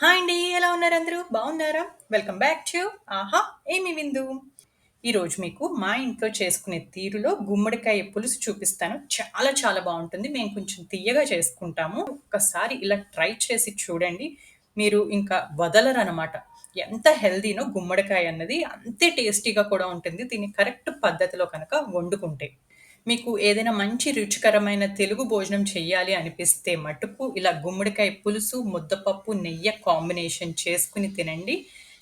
Hi అండి ఎలా ఉన్నారు అందరూ? బాగున్నారా? వెల్కమ్ బ్యాక్ టు ఆహా ఏమి విందు? ఈరోజు మీకు మా ఇంట్లో చేసుకునే తీరులో గుమ్మడికాయ పులుసు చూపిస్తాను. చాలా చాలా బాగుంటుంది. మేము కొంచెం తీయగా చేసుకుంటాము. ఒక్కసారి ఇలా ట్రై చేసి చూడండి. మీరు ఇంకా వదలరనమాట ఎంత హెల్దీనో గుమ్మడికాయ అన్నది అంతే టేస్టీగా కూడా ఉంటుంది. దీన్ని కరెక్ట్ పద్ధతిలో కనుక వండుకుంటే. మీకు ఏదైనా మంచి రుచికరమైన తెలుగు భోజనం చేయాలి అనిపిస్తే మటుకు ఇలా గుమ్మడికాయ పులుసు ముద్దపప్పు నెయ్యి కాంబినేషన్ చేసుకుని తినండి.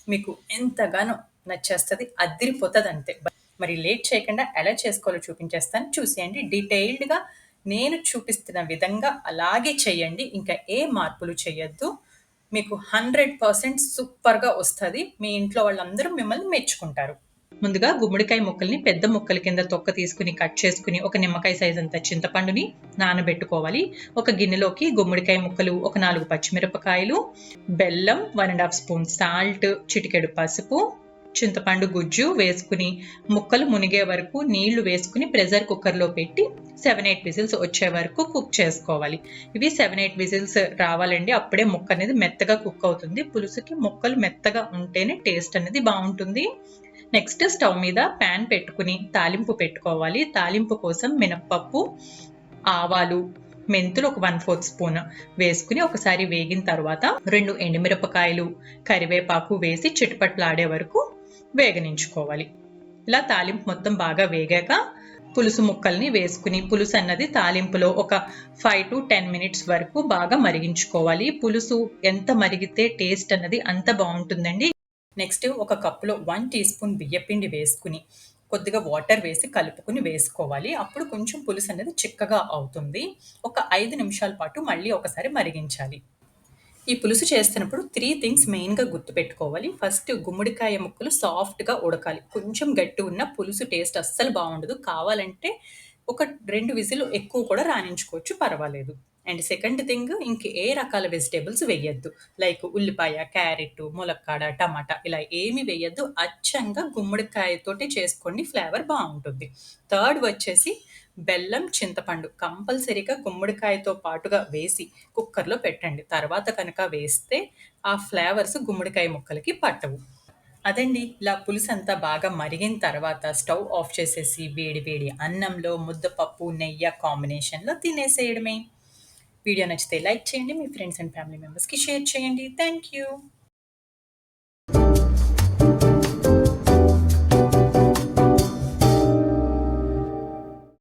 మీకు ఎంతగానో నచ్చేస్తుంది అద్దరిపోతుంది అంతే మరి లేట్ చేయకుండా ఎలా చేసుకోవాలో చూపించేస్తాను. చూసేయండి డీటెయిల్డ్గా నేను చూపిస్తున్న విధంగా అలాగే చేయండి. ఇంకా ఏ మార్పులు చేయొద్దు. మీకు హండ్రెడ్ పర్సెంట్ సూపర్గా వస్తుంది. మీ ఇంట్లో వాళ్ళందరూ మిమ్మల్ని మెచ్చుకుంటారు. ముందుగా గుమ్మడికాయ ముక్కల్ని పెద్ద ముక్కల కింద తొక్క తీసుకుని కట్ చేసుకుని ఒక నిమ్మకాయ సైజ్ అంత చింతపండుని నానబెట్టుకోవాలి. ఒక గిన్నెలోకి గుమ్మడికాయ ముక్కలు ఒక నాలుగు పచ్చిమిరపకాయలు బెల్లం one and half spoon salt చిటికెడు పసుపు చింతపండు గుజ్జు వేసుకుని ముక్కలు మునిగే వరకు నీళ్ళు వేసుకుని ప్రెషర్ కుక్కర్లో పెట్టి సెవెన్ ఎయిట్ విజిల్స్ వచ్చే వరకు కుక్ చేసుకోవాలి. ఇవి సెవెన్ ఎయిట్ విజిల్స్ రావాలండి. అప్పుడే ముక్క అనేది మెత్తగా కుక్ అవుతుంది. పులుసుకి ముక్కలు మెత్తగా ఉంటేనే టేస్ట్ అనేది బాగుంటుంది. నెక్స్ట్ స్టవ్ మీద ప్యాన్ పెట్టుకుని తాలింపు పెట్టుకోవాలి. తాలింపు కోసం మినప్పప్పు ఆవాలు మెంతులు ఒక వన్ ఫోర్త్ స్పూన్ వేసుకుని ఒకసారి వేగిన తర్వాత రెండు ఎండుమిరపకాయలు కరివేపాకు వేసి చిటపట్లాడే వరకు వేగనించుకోవాలి. ఇలా తాలింపు మొత్తం బాగా వేగాక పులుసు ముక్కల్ని వేసుకుని పులుసు అన్నది తాలింపులో ఒక ఫైవ్ టు టెన్ మినిట్స్ వరకు బాగా మరిగించుకోవాలి. పులుసు ఎంత మరిగితే టేస్ట్ అన్నది అంత బాగుంటుందండి. నెక్స్ట్ ఒక కప్పులో వన్ టీ స్పూన్ బియ్యపిండి వేసుకుని కొద్దిగా వాటర్ వేసి కలుపుకుని వేసుకోవాలి. అప్పుడు కొంచెం పులుసు అనేది చిక్కగా అవుతుంది. ఒక ఐదు నిమిషాల పాటు మళ్ళీ ఒకసారి మరిగించాలి. ఈ పులుసు చేస్తున్నప్పుడు త్రీ థింగ్స్ మెయిన్గా గుర్తుపెట్టుకోవాలి. ఫస్ట్ గుమ్మడికాయ ముక్కలు సాఫ్ట్గా ఉడకాలి. కొంచెం గట్టి ఉన్న పులుసు టేస్ట్ అస్సలు బాగుండదు. కావాలంటే ఒక రెండు విజిల్ ఎక్కువ కూడా రాణించుకోవచ్చు. పర్వాలేదు. అండ్ సెకండ్ థింగ్ ఇంక ఏ రకాల వెజిటేబుల్స్ వేయద్దు. లైక్ ఉల్లిపాయ క్యారెట్ ములక్కాడ టమాటా ఇలా ఏమి వేయద్దు. అచ్చంగా గుమ్మడికాయతోటి చేసుకోండి ఫ్లేవర్ బాగుంటుంది. థర్డ్ వచ్చేసి బెల్లం చింతపండు కంపల్సరీగా గుమ్మడికాయతో పాటుగా వేసి కుక్కర్లో పెట్టండి. తర్వాత కనుక వేస్తే ఆ ఫ్లేవర్స్ గుమ్మడికాయ ముక్కలకి పట్టవు. అదండి. ఇలా పులుసు అంతా బాగా మరిగిన తర్వాత స్టవ్ ఆఫ్ చేసేసి వేడి వేడి అన్నంలో ముద్దపప్పు నెయ్యి కాంబినేషన్లో తినేసేయడమే. వీడియో నచ్చితే లైక్ చేయండి మీ ఫ్రెండ్స్ అండ్ ఫ్యామిలీ మెంబర్స్కి షేర్ చేయండి. Thank you